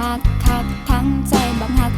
มักคักทั้งใจบักหัก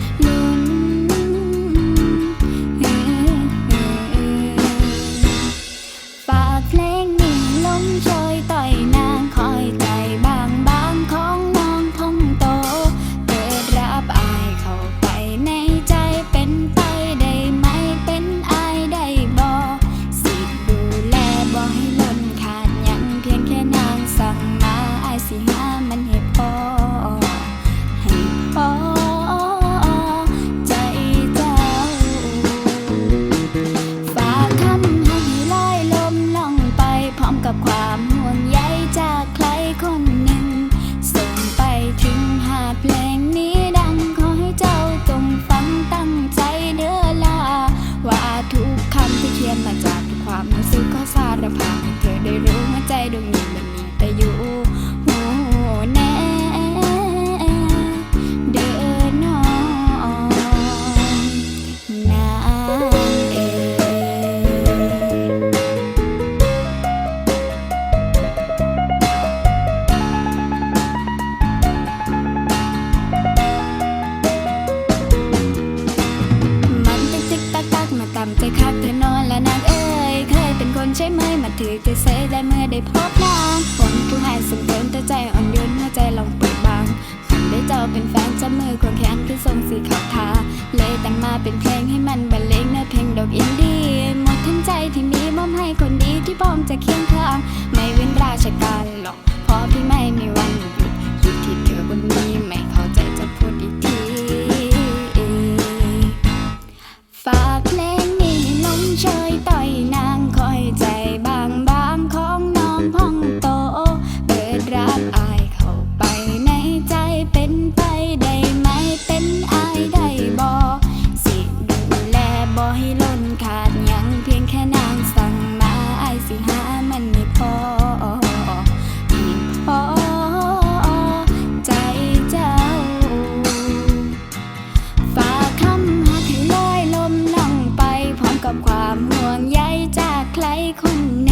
ถือใจเสได้เมื่อได้พบนางคนผู้ให้สมบูรณ์แต่ใจอ่อนโยนหัวใจลองเปิดบางคันได้เจ้าเป็นแฟนจับมือควงแขนคือทรงสีขาวทาเลยแต่งมาเป็นเพลงให้มันบรรเลงเนื้อเพลงดอกอินดีหมดทั้งใจที่มีมอบให้คนดีที่พร้อมจะเคียงข้างไม่เว้นราชการ ขาดยังเพียงแค่นางสั่งมาไอสิหามันไม่พออีกพอใจเจ้า ฝากคำหักให้ลอยลมล่งไป พร้อมกับความห่วงใยจากใครคนหนึ่ง